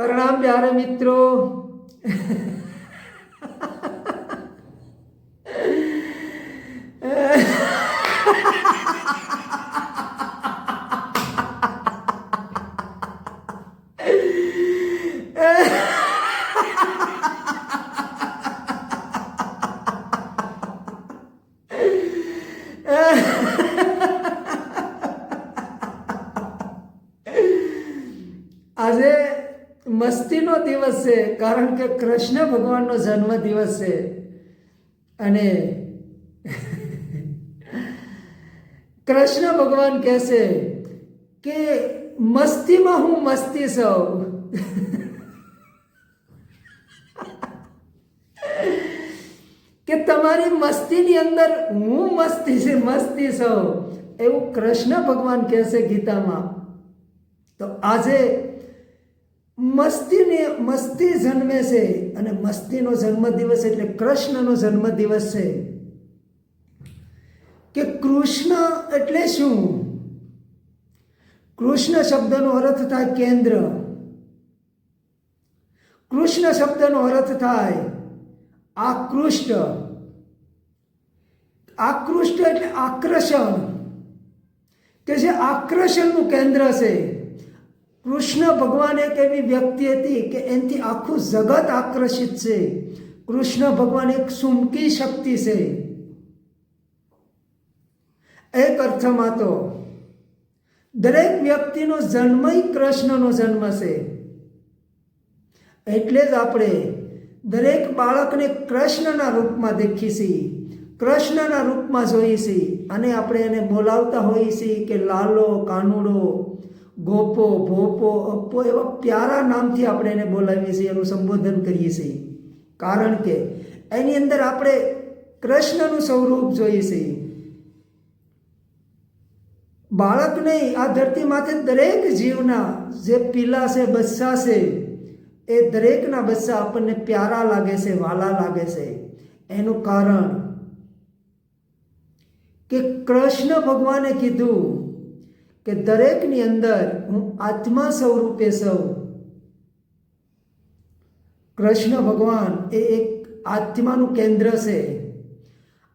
પ્રણામ પ્યારે મિત્રો આજે મસ્તીનો દિવસ છે, કારણ કે કૃષ્ણ ભગવાનનો જન્મ દિવસ છે. અને કૃષ્ણ ભગવાન કહેશે કે મસ્તીમાં હું મસ્તી સૌ. કે તમારી મસ્તીની અંદર હું મસ્તી છે, મસ્તી સૌ. એવું કૃષ્ણ ભગવાન કહેશે ગીતામાં. તો આજે મસ્તીને મસ્તી જન્મે છે અને મસ્તીનો જન્મદિવસ એટલે કૃષ્ણનો જન્મદિવસ છે. કે કૃષ્ણ એટલે શું? કૃષ્ણ શબ્દનો અર્થ થાય કેન્દ્ર. કૃષ્ણ શબ્દનો અર્થ થાય આકૃષ્ટ. આકૃષ્ટ એટલે આકર્ષણ. કે જે આકર્ષણનું કેન્દ્ર છે. કૃષ્ણ ભગવાન એક એવી વ્યક્તિ હતી કે એનાથી આખું જગત આકર્ષિત છે. કૃષ્ણ ભગવાન એક સુમકી શક્તિ છે. એક અર્થમાં તો દરેક વ્યક્તિનો જન્મ કૃષ્ણનો જન્મ છે. એટલે જ આપણે દરેક બાળકને કૃષ્ણના રૂપમાં દેખીએ છીએ કૃષ્ણના રૂપમાં જોઈએ છીએ અને આપણે એને બોલાવતા હોઈએ છીએ કે લાલો, કાનુડો ગોપો, ભોપો, અપ્પો એવા પ્યારા નામથી આપણે એને બોલાવીએ છીએ, એનું સંબોધન કરીએ છીએ. કારણ કે એની અંદર આપણે કૃષ્ણનું સ્વરૂપ જોઈએ છીએ. બાળક નહીં આ ધરતી માથે દરેક જીવના જે પીલા છે બચ્ચા છે, એ દરેકના બચ્ચા આપણને પ્યારા લાગે છે, વાલા લાગે છે. એનું કારણ કે કૃષ્ણ ભગવાને કીધું કે દરેકની અંદર હું આત્મા સ્વરૂપે સૌ. કૃષ્ણ ભગવાન એ એક આત્માનું કેન્દ્ર છે.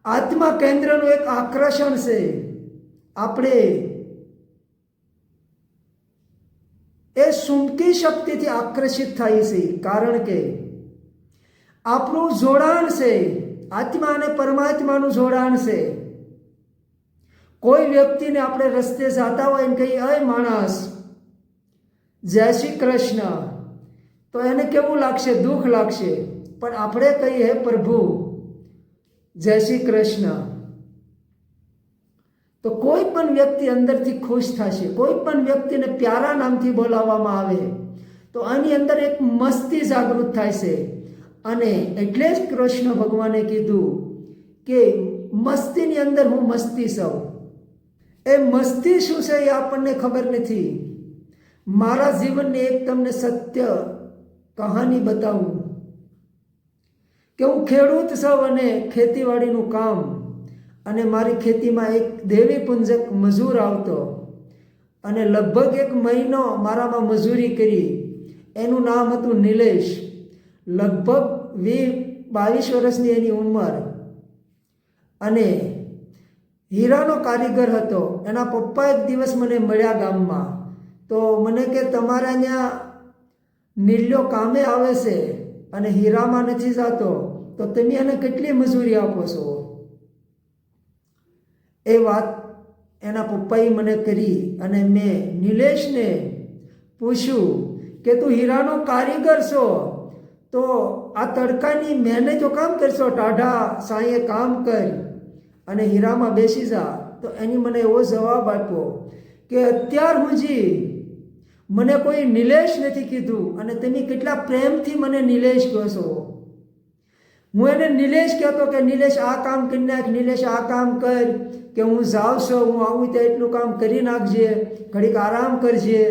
આત્મા કેન્દ્રનું એક આકર્ષણ છે. આપણે એ સુમકી શક્તિથી આકર્ષિત થાય છે, કારણ કે આપણું જોડાણ છે. આત્મા અને પરમાત્માનું જોડાણ છે. કોઈ વ્યક્તિને આપણે રસ્તે જતા હોય ને કહીએ, અય માણસ, જય શ્રી કૃષ્ણ. તો એને કેવું લાગશે? દુઃખ લાગશે. પણ આપણે કહીએ, પ્રભુ, જય શ્રી કૃષ્ણ. તો કોઈ પણ વ્યક્તિ અંદરથી ખુશ થશે. કોઈ પણ વ્યક્તિને પ્યારા નામથી બોલાવવામાં આવે, તો આની અંદર એક મસ્તી જાગૃત થાય છે અને એટલે જ કૃષ્ણ ભગવાને કીધું કે, મસ્તીની અંદર હું મસ્તી સૌ. એ મસ્તી શું છે એ આપણને ખબર નથી. મારા જીવનની એક તમને સત્ય કહાની બતાવું. કે હું ખેડૂત છું અને ખેતીવાડીનું કામ અને મારી ખેતીમાં એક દેવી પુંજક મજૂર આવતો અને લગભગ એક મહિનો મારામાં મજૂરી કરી. એનું નામ હતું નિલેશ. લગભગ વી બાવીસ વર્ષની એની ઉંમર. અને હીરાનો કારીગર હતો. એના પપ્પા એક દિવસ મને મળ્યા ગામમાં. તો મને કે, તમારે અહીંયા નીલ્યો કામે આવે છે અને હીરામાં નથી જતો, તો તમે એને કેટલી મજૂરી આપો છો? એ વાત એના પપ્પાએ મને કરી અને મેં નિલેશને પૂછ્યું કે, તું હીરાનો કારીગર છો? તો આ તડકાની મહેનત જો કામ કરશો? ટાઢા સાંયે કામ કર. અને હીરામાં બેસી જા. તો એની મને એવો જવાબ આપ્યો કે અત્યાર હુજી મને કોઈ નિલેશ નથી કીધું અને તમે કેટલા પ્રેમથી મને નિલેશ કહો છો. હું એને નિલેશ કહેતો કે નિલેશ આ કામ કરી નાખ, નિલેશ આ કામ કર, કે હું જાઉં છું, હું આવું ત્યાં એટલું કામ કરી નાખજે, ઘડીક આરામ કરજે,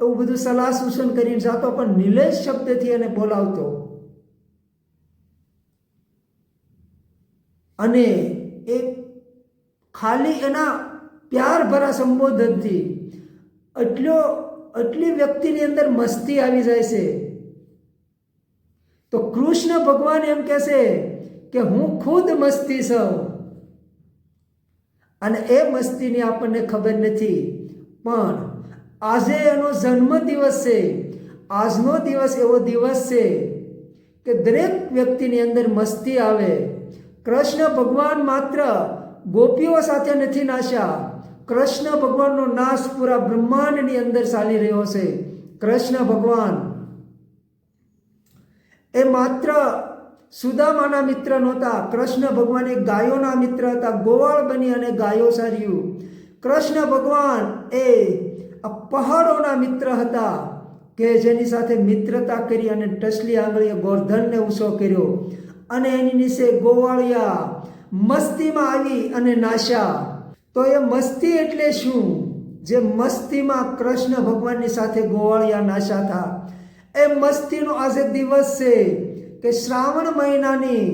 એવું બધું સલાહ સૂચન કરીને જાતો, પણ નિલેશ શબ્દથી એને બોલાવતો. અને એ ખાલી એના પ્યાર ભરા સંબોધનથી એટલો, એટલી વ્યક્તિની અંદર મસ્તી આવી જાય છે. તો કૃષ્ણ ભગવાન એમ કહેશે કે હું ખુદ મસ્તી છું. અને એ મસ્તીની આપણને ખબર નથી. પણ આજે એનો જન્મ દિવસ છે. આજનો દિવસ એવો દિવસ છે કે દરેક વ્યક્તિની અંદર મસ્તી આવે. કૃષ્ણ ભગવાન માત્ર ગોપીઓ સાથે નથી નાશ્યા કૃષ્ણ ભગવાનનો નાશ પૂરા બ્રહ્માંડની અંદર ચાલી રહ્યો છે. કૃષ્ણ ભગવાન. એ માત્ર સુદામાના મિત્ર નહોતા. કૃષ્ણ ભગવાન એ ગાયોના મિત્ર હતા. ગોવાળ બની અને ગાયો સાર્યું. કૃષ્ણ ભગવાન એ આ પહાડોના મિત્ર હતા કે જેની સાથે મિત્રતા કરી અને ટસલી આંગળીએ ગોર્ધનને ઉછો કર્યો. અને એની નીચે ગોવાળિયા, મસ્તીમાં આવી અને નાશા. તો એ મસ્તી એટલે શું? જે મસ્તીમાં કૃષ્ણ ભગવાનની સાથે ગોવાળિયા, નાશા હતા એ મસ્તીનો આજે દિવસ છે કે શ્રાવણ મહિનાની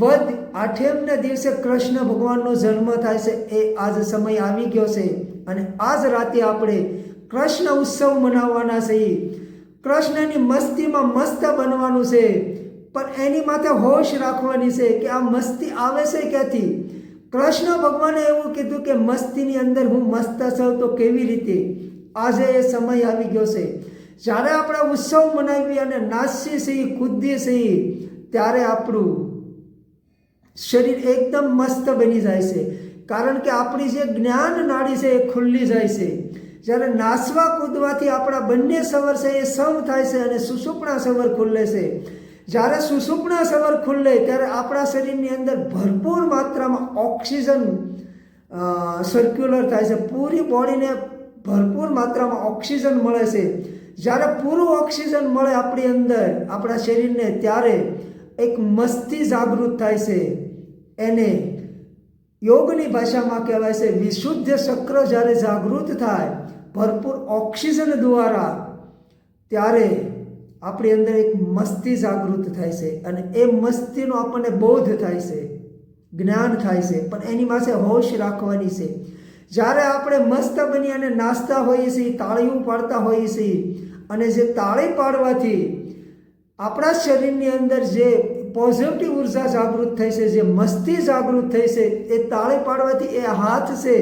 વધ આઠેમને દિવસે કૃષ્ણ ભગવાનનો જન્મ થાય છે. એ આજ સમય આવી ગયો છે અને આજ રાતે આપણે કૃષ્ણ ઉત્સવ મનાવવાના છીએ. કૃષ્ણની મસ્તીમાં મસ્ત બનવાનું છે. પણ એની માથે હોશ રાખવાની છે કે આ મસ્તી આવે છે ક્યાંથી? કૃષ્ણ ભગવાને એવું કીધું કે મસ્તીની અંદર હું મસ્ત છું તો કેવી રીતે? આજે એ સમય આવી ગયો છે. જ્યારે આપણે ઉત્સવ મનાવીએ અને નાચીએ છીએ કૂદીએ છીએ ત્યારે આપણું શરીર એકદમ મસ્ત બની જાય છે. કારણ કે આપણી જે જ્ઞાન નાડી છે એ ખુલ્લી જાય છે. જ્યારે નાસવા કૂદવાથી આપણા બંને સવર છે એ સમ થાય છે અને સુસુપણા સવર ખુલ્લે છે. જ્યારે સુસુપણા સવર ખુલ્લે, ત્યારે આપણા શરીરની અંદર ભરપૂર માત્રામાં ઓક્સિજન સર્ક્યુલર થાય છે. પૂરી બોડીને ભરપૂર માત્રામાં ઓક્સિજન મળે છે. જ્યારે પૂરું ઓક્સિજન મળે આપણી અંદર, આપણા શરીરને, ત્યારે એક મસ્તી જાગૃત થાય છે. એને યોગની ભાષામાં કહેવાય છે, વિશુદ્ધ ચક્ર જ્યારે જાગૃત થાય, ભરપૂર ઓક્સિજન દ્વારા, ત્યારે આપણી અંદર એક મસ્તી જાગૃત થાય છે અને એ મસ્તીનો આપણને બોધ થાય છે, જ્ઞાન થાય છે, પણ એની પાસે હોશ રાખવાની છે. જ્યારે આપણે મસ્ત બની અને નાસ્તા હોઈએ છીએ, તાળીઓ પાડતા હોઈએ છીએ, અને જે તાળી પાડવાથી આપણા શરીરની અંદર જે પોઝિટિવ ઊર્જા જાગૃત થઈ છે, જે મસ્તી જાગૃત થઈ છે, એ તાળી પાડવાથી એ હાથ છે,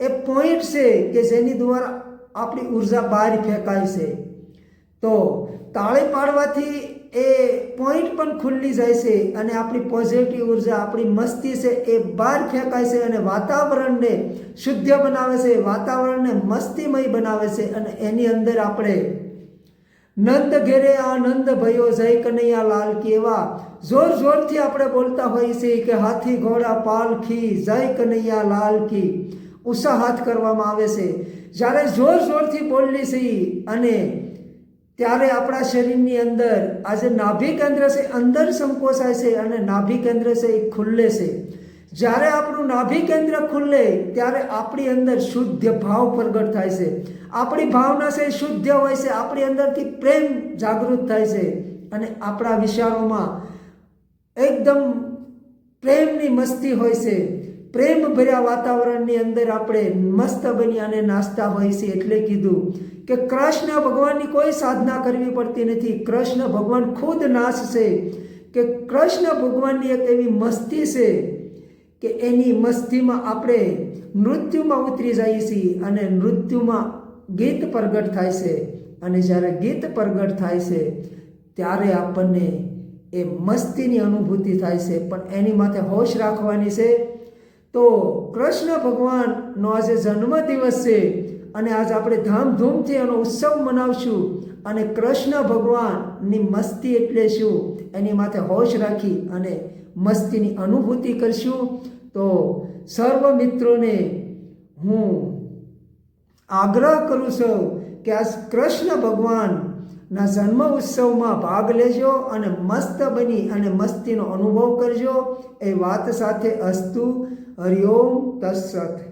એ પોઈન્ટ છે કે જેની દ્વારા આપણી ઊર્જા બહાર ફેંકાય છે. તો તાળી પાડવાથી એ પોઈન્ટ પણ ખુલ્લી જાય છે અને આપણી પોઝિટિવ ઊર્જા, આપણી મસ્તી છે એ બહાર ફેંકાય છે અને વાતાવરણને શુદ્ધ બનાવે છે, વાતાવરણને મસ્તીમય બનાવે છે અને એની અંદર આપણે નંદ ઘેરે આનંદ ભયો જય કનૈયા લાલ કી એવા જોર જોરથી આપણે બોલતા હોઈએ છીએ કે હાથી ઘોડા પાલખી જય કનૈયા લાલ કી હાથ કરવામાં આવે છે. જ્યારે જોર જોરથી બોલીએ છીએ અને ત્યારે આપણા શરીરની અંદર આજે નાભી કેન્દ્ર છે અંદર સંકોચાય છે અને નાભી કેન્દ્ર છે એ ખુલ્લે છે. જ્યારે આપણું નાભી કેન્દ્ર ખુલ્લે, ત્યારે આપણી અંદર શુદ્ધ ભાવ પ્રગટ થાય છે. આપણી ભાવના છે શુદ્ધ હોય છે, આપણી અંદરથી પ્રેમ જાગૃત થાય છે. અને આપણા વિચારોમાં એકદમ પ્રેમની મસ્તી હોય છે. પ્રેમ ભર્યા વાતાવરણની અંદર આપણે મસ્ત બની અને નાસ્તા હોય છે એટલે કીધું કે કૃષ્ણ ભગવાનની કોઈ સાધના કરવી પડતી નથી. કૃષ્ણ ભગવાન ખુદ નાશ છે. કે કૃષ્ણ ભગવાનની એક એવી મસ્તી છે કે એની મસ્તીમાં આપણે મૃત્યુમાં ઉતરી જઈએ છીએ અને મૃત્યુમાં ગીત પ્રગટ થાય છે. અને જ્યારે ગીત પ્રગટ થાય છે, ત્યારે આપણને એ મસ્તીની અનુભૂતિ થાય છે. પણ એની માથે હોશ રાખવાની છે તો કૃષ્ણ ભગવાનનો આજે જન્મ દિવસ છે અને આજ આપણે ધામધૂમથી એનો ઉત્સવ મનાવશું અને કૃષ્ણ ભગવાનની મસ્તી એટલે શું? એની માથે હોશ રાખી અને મસ્તીની અનુભૂતિ કરશું. તો સર્વ મિત્રોને હું આગ્રહ કરું છું કે આ કૃષ્ણ ભગવાનના જન્મ ઉત્સવમાં ભાગ લેજો અને મસ્ત બની અને મસ્તીનો અનુભવ કરજો. એ વાત સાથે અસ્તુ. હરિઓમ તત્સત